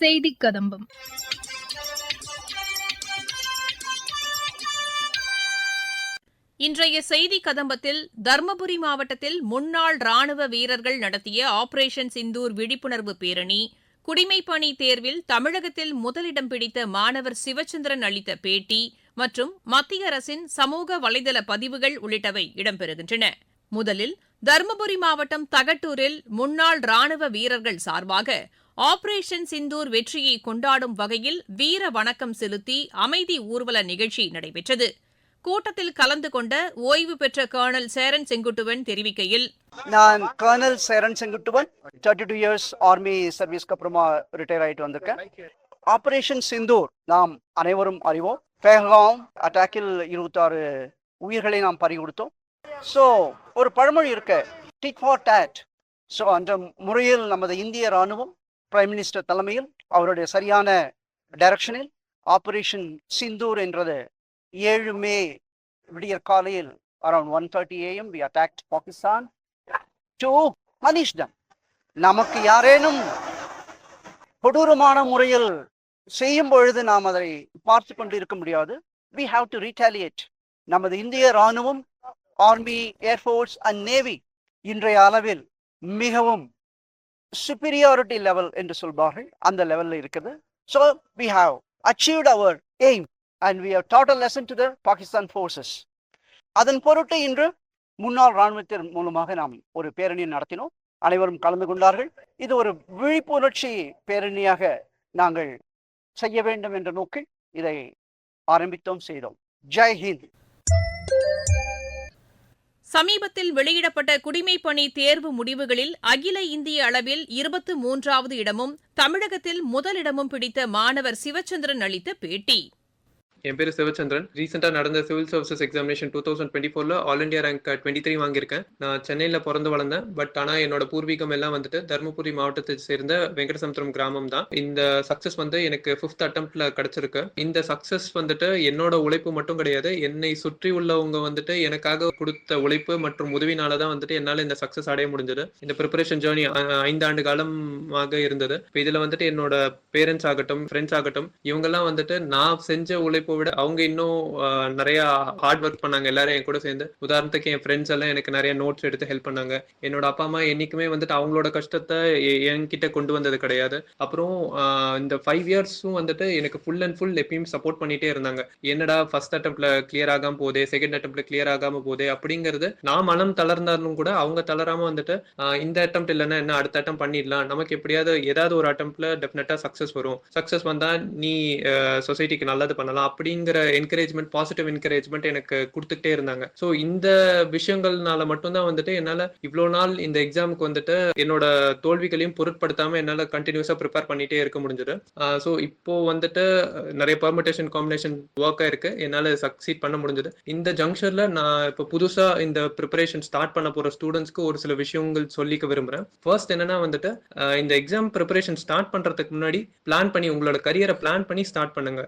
செய்தி கதம்பம். இன்றைய செய்தி கதம்பத்தில் தர்மபுரி மாவட்டத்தில் முன்னாள் ராணுவ வீரர்கள் நடத்திய ஆபரேஷன் சிந்தூர் விழிப்புணர்வு பேரணி குடிமைப்பணி தேர்வில் தமிழகத்தில் முதலிடம் பிடித்த மாணவர் சிவச்சந்திரன் அளித்த பேட்டி மற்றும் மத்திய அரசின் சமூக வலைதள பதிவுகள் உள்ளிட்டவை இடம்பெறுகின்றன. முதலில் தருமபுரி மாவட்டம் தகட்டூரில் முன்னாள் ராணுவ வீரர்கள் சார்பாக ஆபரேஷன் சிந்தூர் வெற்றியை கொண்டாடும் வகையில் வீர வணக்கம் செலுத்தி அமைதி ஊர்வல நிகழ்ச்சி நடைபெற்றது. கூட்டத்தில் கலந்து கொண்ட ஓய்வு பெற்ற கர்னல் சேரன் செங்குட்டுவன் தெரிவிக்கையில் நான் colonel Cheran Senguttuvan thirty two years army சர்வீஸ்க்கு அப்புறமா ரிட்டையர் ஆயிட்டு வந்திருக்கேன். ஆபரேஷன் சிந்தூர் நாம் அனைவரும் அறிவோம். பேகாம் அட்டாக்கில் இருபத்தாறு உயிர்களை நாம் பறி கொடுத்தோம் ஸோ ஒரு பழமொழி இருக்கு. டிக் ஃபார் டேட் ஸோ அந்த முறையில் நமது இந்திய ராணுவம் பிரைம் மினிஸ்டர் தலைமையில் அவருடைய சரியான டைரக்ஷனில் ஆபரேஷன் சிந்தூர் என்றது ஏழு மே விடியற் காலையில் around one thirty AM we attacked Pakistan to punish them. நமக்கு யாரேனும் கொடூரமான முறையில் செய்யும் பொழுது நாம் அதை பார்த்து கொண்டு இருக்க முடியாது. வி ஹாவ் டு ரீட்டாலியேட் நமது இந்திய ராணுவம் ஆர்மி ஏர்ஃபோர்ஸ் அண்ட் நேவி இன்றைய அளவில் மிகவும் சுப்பீரியாரிட்டி லெவல் என்று சொல்வார்கள். அந்த லெவலில் இருக்குது. So we have achieved our aim and we have taught a lesson to the Pakistan forces அதன் பொருட்டு இன்று முன்னாள் இராணுவத்தின் மூலமாக நாம் ஒரு பேரணியை நடத்தினோம். அனைவரும் கலந்து கொண்டார்கள். இது ஒரு விழிப்புணர்ச்சி பேரணியாக நாங்கள் செய்ய வேண்டும் என்ற நோக்கில் இதை ஆரம்பித்தோம் செய்தோம். ஜெய் ஹிந்த். சமீபத்தில் வெளியிடப்பட்ட குடிமைப்பணி தேர்வு முடிவுகளில் அகில இந்திய அளவில் இருபத்து மூன்றாவது இடமும் தமிழகத்தில் முதலிடமும் பிடித்த மாணவர் சிவச்சந்திரன் அளித்த பேட்டி. என் பேர் சிவச்சந்திரன். ரீசெண்டாக நடந்த civil services examination two thousand twenty ஃபோரில் all India rank twenty three வாங்கியிருக்கேன். நான் சென்னையில் பிறந்து வளர்ந்தேன். பட் ஆனால் என்னோட பூர்வீகம் எல்லாம் வந்துட்டு தருமபுரி மாவட்டத்தை சேர்ந்த வெங்கடசமுத்திரம் கிராமம் தான். இந்த சக்ஸஸ் வந்து எனக்கு ஃபிஃப்த் அட்டம்ப்ட்ல கிடைச்சிருக்கு. இந்த சக்ஸஸ் வந்துட்டு என்னோட உழைப்பு மட்டும் கிடையாது. என்னை சுற்றி உள்ளவங்க வந்துட்டு எனக்காக கொடுத்த உழைப்பு மற்றும் உதவினால தான் வந்துட்டு என்னால் இந்த சக்ஸஸ் அடைய முடிஞ்சது. இந்த ப்ரிப்பரேஷன் ஜேர்னி ஐந்து ஆண்டு காலமாக இருந்தது. இப்போ இதில் வந்துட்டு என்னோட பேரண்ட்ஸ் ஆகட்டும் ஃப்ரெண்ட்ஸ் ஆகட்டும் இவங்கெல்லாம் வந்துட்டு நான் செஞ்ச உழைப்பு விட அவங்க இன்னும் நிறைய ஹார்ட் ஒர்க் பண்ணாங்க. எல்லாரும் என் கூட சேர்ந்து. உதாரணத்துக்கு என் ஃப்ரெண்ட்ஸ் எல்லாம் எனக்கு நிறைய நோட்ஸ் எடுத்து ஹெல்ப் பண்ணாங்க. என்னோட அப்பா அம்மா என்னைக்குமே வந்துட்டு அவங்களோட கஷ்டத்தை எ- என்கிட்ட கொண்டு வந்தது கிடையாது. அப்புறம் இந்த ஃபைவ் இயர்ஸும் வந்துட்டு எனக்கு ஃபுல் அண்ட் ஃபுல் எப்பயும் சப்போர்ட் பண்ணிட்டே இருந்தாங்க. என்னடா ஃபர்ஸ்ட் அட்டம்ப்ட்ல கிளியர் ஆகாம போதே செகண்ட் அட்டம்ப்ட்ல கிளியர் ஆகாம போதே அப்படிங்கிறது நான் மனம் தளர்ந்தாலும் கூட அவங்க தளராம வந்துட்டு இந்த அட்டம் இல்லைன்னா என்ன அடுத்த அட்டம் பண்ணிடலாம். நமக்கு எப்படியாவது ஏதாவது ஒரு அட்டம்ப்ட்ல டெஃபினட்டா சக்சஸ் வரும். சக்சஸ் வந்தா நீ சொசைட்டிக்கு நல்லது பண்ணலாம். அப்படிங்கிற என்கரேஜ்மெண்ட் பாசிட்டிவ் என்கரேஜ்மெண்ட் எனக்கு கொடுத்துட்டே இருந்தாங்க. ஸோ இந்த விஷயங்கள்னால மட்டும்தான் வந்துட்டு என்னால் இவ்வளோ நாள் இந்த எக்ஸாமுக்கு வந்துட்டு என்னோட தோல்விகளையும் பொருட்படுத்தாம என்னால் கண்டினியூஸாக ப்ரிப்பேர் பண்ணிட்டே இருக்க முடிஞ்சது. ஸோ இப்போ வந்துட்டு நிறைய பர்மிட்டேஷன் காம்பினேஷன் ஒர்க்காக இருக்கு. என்னால் சக்சீட் பண்ண முடிஞ்சது. இந்த ஜங்ஷனில் நான் இப்போ புதுசாக இந்த ப்ரிப்பரேஷன் ஸ்டார்ட் பண்ண போகிற ஸ்டூடெண்ட்ஸ்க்கு ஒரு சில விஷயங்கள் சொல்லிக்க விரும்புகிறேன் ஃபர்ஸ்ட் என்னன்னா வந்துட்டு இந்த எக்ஸாம் ப்ரிப்பரேஷன் ஸ்டார்ட் பண்ணுறதுக்கு முன்னாடி பிளான் பண்ணி உங்களோட கரியரை பிளான் பண்ணி ஸ்டார்ட் பண்ணுங்க.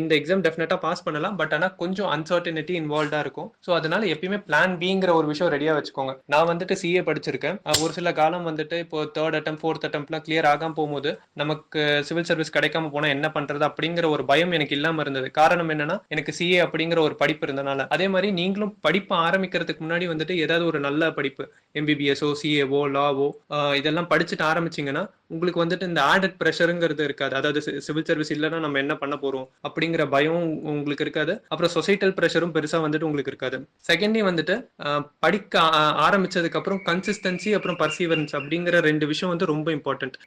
இந்த எக்ஸாம் டெஃபினட்டா பாஸ் பண்ணலாம். பட் ஆனா கொஞ்சம் அன்சர்டனிட்டி இன்வால்வ்டா இருக்கும். ஸோ அதனால எப்பயுமே பிளான் பிங்கிற ஒரு விஷயம் ரெடியா வச்சுக்கோங்க. நான் வந்துட்டு சிஏ படிச்சிருக்கேன். ஒரு சில காலம் வந்துட்டு இப்போ தேர்ட் அட்டம் ஃபோர்த் அட்டம்ப்ட்லாம் கிளியர் ஆகாம போகும்போது நமக்கு சிவில் சர்வீஸ் கிடைக்காம போனா என்ன பண்றது அப்படிங்கிற ஒரு பயம் எனக்கு இல்லாம இருந்தது. காரணம் என்னன்னா எனக்கு சிஏ அப்படிங்கிற ஒரு படிப்பு இருந்தனால. அதே மாதிரி நீங்களும் படிப்பு ஆரம்பிக்கிறதுக்கு முன்னாடி வந்துட்டு ஏதாவது ஒரு நல்ல படிப்பு எம்பிபிஎஸ்ஓ சிஏஓ லாவோ இதெல்லாம் படிச்சுட்டு ஆரம்பிச்சீங்கன்னா உங்களுக்கு வந்துட்டு இந்த ஆடட் ப்ரெஷருங்கிறது இருக்காது. அதாவது சிவில் சர்வீஸ் இல்லைன்னா நம்ம என்ன பண்ண போறோம் அப்படிங்கிற பயம் உங்களுக்கு இருக்காது. அப்புறம் சொசைட்டல் ப்ரெஷரும் பெருசா வந்துட்டு உங்களுக்கு இருக்காது. செகண்டே வந்துட்டு படிக்க ஆரம்பிச்சதுக்கு அப்புறம் கன்சிஸ்டன்சி அப்புறம் பர்சீவரன்ஸ் அப்படிங்கிற ரெண்டு விஷயம் வந்து ரொம்ப இம்பார்ட்டன்ட்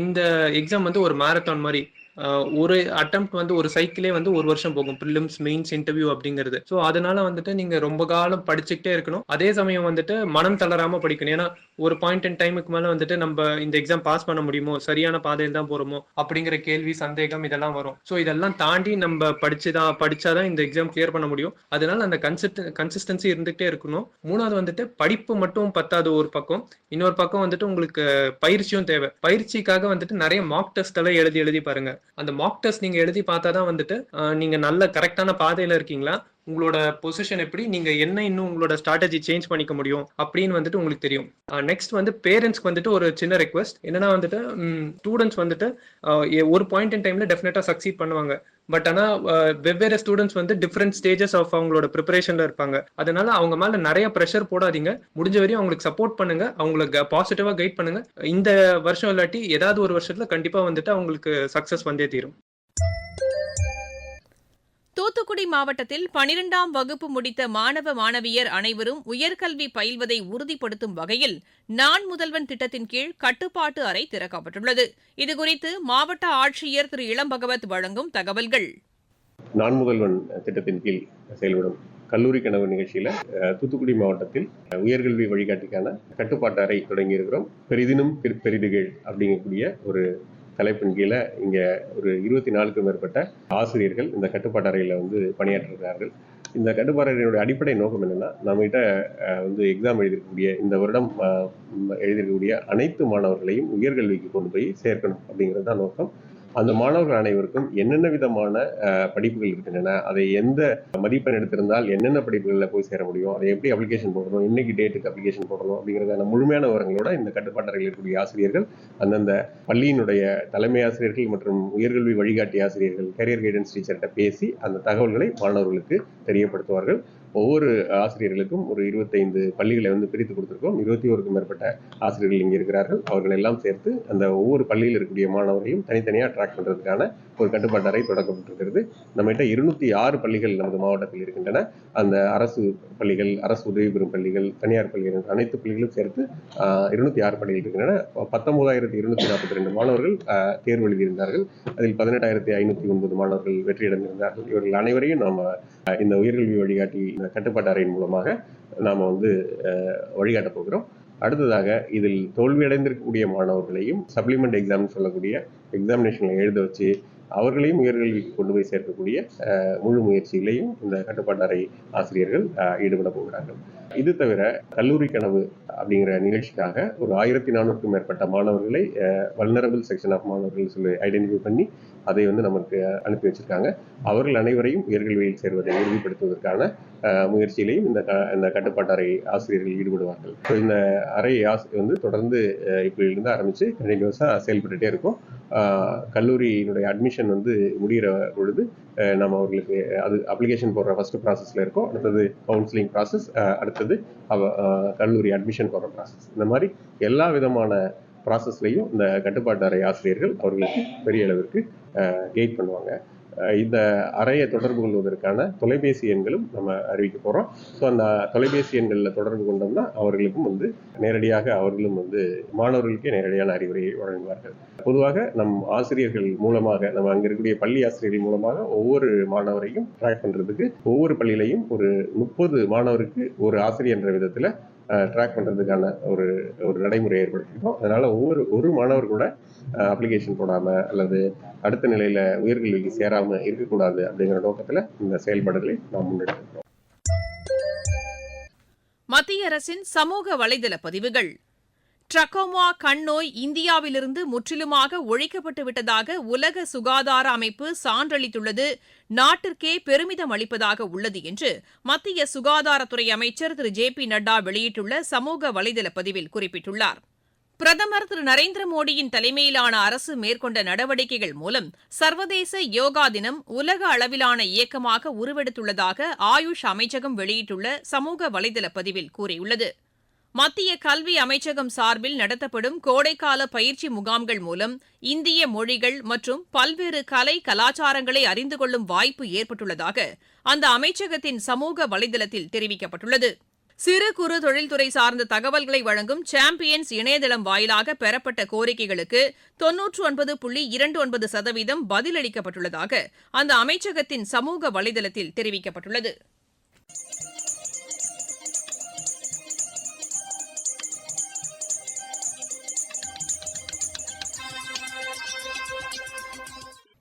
இந்த எக்ஸாம் வந்து ஒரு மேரத்தான் மாதிரி ஒரு அட்டம் வந்து ஒரு சைக்கிளே வந்து ஒரு வருஷம் போகும். ப்ரிலிம்ஸ் மெயின்ஸ் இன்டர்வியூ அப்படிங்கிறது. ஸோ அதனால வந்துட்டு நீங்க ரொம்ப காலம் படிச்சுக்கிட்டே இருக்கணும். அதே சமயம் வந்துட்டு மனம் தளராம படிக்கணும். ஏன்னா ஒரு பாயிண்ட் அண்ட் டைமுக்கு மேல வந்துட்டு நம்ம இந்த எக்ஸாம் பாஸ் பண்ண முடியுமோ சரியான பாதையில் தான் போறோமோ அப்படிங்கிற கேள்வி சந்தேகம் இதெல்லாம் வரும். ஸோ இதெல்லாம் தாண்டி நம்ம படிச்சுதான் படிச்சாதான் இந்த எக்ஸாம் கிளியர் பண்ண முடியும். அதனால அந்த கன்சிஸ்ட் கன்சிஸ்டன்சி இருந்துகிட்டே இருக்கணும். மூணாவது வந்துட்டு படிப்பு மட்டும் பத்தாது ஒரு பக்கம். இன்னொரு பக்கம் வந்துட்டு உங்களுக்கு பயிற்சியும் தேவை. பயிற்சிக்காக வந்துட்டு நிறைய மார்க் டெஸ்ட் எல்லாம் எழுதி எழுதி பாருங்க. அந்த மாக் டெஸ்ட் நீங்க எழுதி பார்த்தா தான் வந்துட்டு நீங்க நல்ல கரெக்டான பாதையில இருக்கீங்களா? உங்களோட பொசிஷன் எப்படி? நீங்க என்ன இன்னும் உங்களோட ஸ்ட்ராட்டஜி சேஞ்ச் பண்ணிக்க முடியும் அப்படின்னு வந்துட்டு உங்களுக்கு தெரியும். நெக்ஸ்ட் வந்து பேரண்ட்ஸ்க்கு வந்துட்டு ஒரு சின்ன ரெக்வஸ்ட் என்னன்னா வந்துட்டு ஸ்டூடெண்ட்ஸ் வந்துட்டு ஒரு பாயிண்ட் இன் டைம்ல டெஃபினட்டா சக்சீட் பண்ணுவாங்க. பட் ஆனா வெவ்வேறு ஸ்டூடெண்ட்ஸ் வந்து டிஃப்ரெண்ட் ஸ்டேஜஸ் ஆஃப் அவங்களோட ப்ரிப்பரேஷன்ல இருப்பாங்க. அதனால அவங்க மேல நிறைய ப்ரெஷர் போடாதீங்க. முடிஞ்ச வரையும் அவங்களுக்கு சப்போர்ட் பண்ணுங்க. அவங்களுக்கு பாசிட்டிவா கைட் பண்ணுங்க. இந்த வருஷம் இல்லாட்டி ஏதாவது ஒரு வருஷத்துல கண்டிப்பா வந்துட்டு அவங்களுக்கு சக்சஸ் வந்தே தீரும். தூத்துக்குடி மாவட்டத்தில் பனிரெண்டாம் வகுப்பு முடித்த மாணவ மாணவியர் அனைவரும் உயர்கல்வி பயில்வதை உறுதிப்படுத்தும் வகையில் நான் முதல்வன் திட்டத்தின் கீழ் கட்டுப்பாட்டு அறை திறக்கப்பட்டுள்ளது. இதுகுறித்து மாவட்ட ஆட்சியர் திரு இளம்பகவத் வழங்கும் தகவல்கள். நான் முதல்வன் திட்டத்தின் கீழ் செயல்படும் கல்லூரி கனவு நிகழ்ச்சியில தூத்துக்குடி மாவட்டத்தில் உயர்கல்வி வழிகாட்டிக்கான கட்டுப்பாட்டு அறை தொடங்கி இருக்கிறோம் பெரிதினும் பெரிதுகள் அப்படிங்கக்கூடிய ஒரு தலைப்பின் கீழே இங்கே ஒரு இருபத்தி நாலுக்கும் மேற்பட்ட ஆசிரியர்கள் இந்த கட்டுப்பாட்டு அறையில் வந்து பணியாற்றுகிறார்கள் இந்த கட்டுப்பாட்டு அடிப்படை நோக்கம் என்னென்னா நம்மகிட்ட வந்து எக்ஸாம் எழுதியிருக்கக்கூடிய இந்த வருடம் எழுதியிருக்கக்கூடிய அனைத்து மாணவர்களையும் உயர்கல்விக்கு கொண்டு போய் சேர்க்கணும் அப்படிங்கிறது தான் நோக்கம். அந்த மாணவர்கள் அனைவருக்கும் என்னென்ன விதமான படிப்புகள் இருக்கின்றன அதை எந்த மதிப்பெண் எடுத்திருந்தால் என்னென்ன படிப்புகளில் போய் சேர முடியும் அதை எப்படி அப்ளிகேஷன் போடணும் இன்னைக்கு டேட்டுக்கு அப்ளிகேஷன் போடணும் அப்படிங்கிறதான முழுமையான விவரங்களோட இந்த கட்டுப்பாட்டறையில் இருக்கக்கூடிய ஆசிரியர்கள் அந்தந்த பள்ளியினுடைய தலைமை ஆசிரியர்கள் மற்றும் உயர்கல்வி வழிகாட்டி ஆசிரியர்கள் கரியர் கைடன்ஸ் டீச்சர்கிட்ட பேசி அந்த தகவல்களை மாணவர்களுக்கு தெரியப்படுத்துவார்கள். ஒவ்வொரு ஆசிரியர்களுக்கும் ஒரு இருபத்தைந்து பள்ளிகளை வந்து பிரித்து கொடுத்துருக்கோம். இருபத்தி ஓருக்கும் மேற்பட்ட ஆசிரியர்கள் இங்கே இருக்கிறார்கள். அவர்கள் எல்லாம் சேர்த்து அந்த ஒவ்வொரு பள்ளியில் இருக்கக்கூடிய மாணவரையும் தனித்தனியாக ட்ராக் பண்ணுறதுக்கான ஒரு கட்டுப்பாட்டு அறை தொடங்கப்பட்டிருக்கிறது. நம்மகிட்ட இருநூத்தி ஆறு பள்ளிகள் நமது மாவட்டத்தில் இருக்கின்றன. அந்த அரசு பள்ளிகள் அரசு உதவி பெறும் பள்ளிகள் தனியார் பள்ளிகள் அனைத்து பள்ளிகளும் சேர்த்து இருநூத்தி ஆறு பள்ளிகள் இருக்கின்றன. பத்தொன்பதாயிரத்தி இருநூத்தி நாற்பத்தி ரெண்டு மாணவர்கள் தேர்வு எழுதியிருந்தார்கள். அதில் பதினெட்டாயிரத்தி ஐநூத்தி ஒன்பது மாணவர்கள் வெற்றியடைந்திருந்தார்கள். இவர்கள் அனைவரையும் நாம் இந்த உயர்கல்வி வழிகாட்டி இந்த கட்டுப்பாட்டு அறையின் மூலமாக நாம் வந்து ஆஹ், வழிகாட்டப் போகிறோம். அடுத்ததாக இதில் தோல்வியடைந்திருக்கக்கூடிய மாணவர்களையும் சப்ளிமெண்ட் எக்ஸாம்னு சொல்லக்கூடிய எக்ஸாமினேஷனில் எழுத வச்சு அவர்களையும் உயர்கல்விக்கு கொண்டு போய் சேர்க்கக்கூடிய முழு முயற்சியிலையும் இந்த கட்டுப்பாட்டு அறை ஆசிரியர்கள் ஈடுபட போகிறார்கள். இது தவிர கல்லூரி கனவு அப்படிங்கிற நிகழ்ச்சிக்காக ஒரு ஆயிரத்தி நானூறுக்கும் மேற்பட்ட மாணவர்களை வல்னரபிள் செக்ஷன் ஆஃப் மாணவர்கள் சொல்லி ஐடென்டிஃபை பண்ணி அதை வந்து நமக்கு அனுப்பி வச்சிருக்காங்க. அவர்கள் அனைவரையும் உயர்கல்வியில் சேர்வதை உறுதிப்படுத்துவதற்கான முயற்சியிலையும் இந்த இந்த கட்டுப்பாட்டு அறை ஆசிரியர்கள் ஈடுபடுவார்கள். ஸோ இந்த அறை ஆசி வந்து தொடர்ந்து அஹ், இப்படியிலிருந்து ஆரம்பித்து கண்டினியூஸாக செயல்பட்டுட்டே இருக்கும். கல்லூரியினுடைய அட்மிஷன் வந்து முடிகிற பொழுது நம்ம அவர்களுக்கு அது அப்ளிகேஷன் போடுற ஃபர்ஸ்ட் ப்ராசஸில் இருக்கும் அடுத்தது கவுன்சிலிங் ப்ராசஸ் அடுத்தது அவ அஹ், கல்லூரி அட்மிஷன் போடுற ப்ராசஸ் இந்த மாதிரி எல்லா விதமான ப்ராசஸ்லையும் இந்த கட்டுப்பாட்டு அறை ஆசிரியர்கள் அவர்களுக்கு பெரிய அளவிற்கு கைட் பண்ணுவாங்க. இந்த அறையை தொடர்பு கொள்வதற்கான தொலைபேசி எண்களும் நம்ம அறிவிக்க போகிறோம் ஸோ அந்த தொலைபேசி எண்களில் தொடர்பு கொண்டோம்னா அவர்களுக்கும் வந்து நேரடியாக அவர்களும் வந்து மாணவர்களுக்கே நேரடியான அறிவுரையை வழங்குவார்கள். பொதுவாக நம் ஆசிரியர்கள் மூலமாக நம்ம அங்கே இருக்கக்கூடிய பள்ளி ஆசிரியர்கள் மூலமாக ஒவ்வொரு மாணவரையும் ட்ராக் பண்ணுறதுக்கு ஒவ்வொரு பள்ளியிலையும் ஒரு முப்பது மாணவருக்கு ஒரு ஆசிரியர் என்ற விதத்தில் ட்ராக் பண்ணுறதுக்கான ஒரு ஒரு நடைமுறை ஏற்படுத்தியிருக்கோம் அதனால ஒவ்வொரு ஒரு மாணவர் கூட அப்ளிகேஷன் போடாமல் அல்லது அடுத்த நிலையில் உயர்கல்விக்கு சேராமல் இருக்கக்கூடாது அப்படிங்கிற நோக்கத்தில் இந்த செயல்பாடுகளை நாம் முன்னெடுக்கிறோம் மத்திய அரசின் சமூக வலைதள பதிவுகள். ட்ரக்கோமா கண் நோய் இந்தியாவிலிருந்து முற்றிலுமாக ஒழிக்கப்பட்டு விட்டதாக உலக சுகாதார அமைப்பு சான்றளித்துள்ளது. நாட்டிற்கே பெருமிதம் அளிப்பதாக உள்ளது என்று மத்திய சுகாதாரத்துறை அமைச்சர் திரு. ஜே. பி. நட்டா வெளியிட்டுள்ள சமூக வலைதள பதிவில் குறிப்பிட்டுள்ளார். பிரதமர் திரு. நரேந்திர மோடியின் தலைமையிலான அரசு மேற்கொண்ட நடவடிக்கைகள் மூலம் சர்வதேச யோகா தினம் உலக அளவிலான இயக்கமாக உருவெடுத்துள்ளதாக ஆயுஷ் அமைச்சகம் வெளியிட்டுள்ள சமூக வலைதள பதிவில் கூறியுள்ளது. மத்திய கல்வி அமைச்சகம் சார்பில் நடத்தப்படும் கோடைக்கால பயிற்சி முகாம்கள் மூலம் இந்திய மொழிகள் மற்றும் பல்வேறு கலை கலாச்சாரங்களை அறிந்து கொள்ளும் வாய்ப்பு ஏற்பட்டுள்ளதாக அந்த அமைச்சகத்தின் சமூக வலைதளத்தில் தெரிவிக்கப்பட்டுள்ளது. சிறு குறு தொழில்துறை சார்ந்த தகவல்களை வழங்கும் சாம்பியன்ஸ் இணையதளம் வாயிலாக பெறப்பட்ட கோரிக்கைகளுக்கு தொன்னூற்று ஒன்பது புள்ளி இரண்டு ஒன்பது சதவீதம் பதிலளிக்கப்பட்டுள்ளதாக அந்த அமைச்சகத்தின் சமூக வலைதளத்தில் தெரிவிக்கப்பட்டுள்ளது.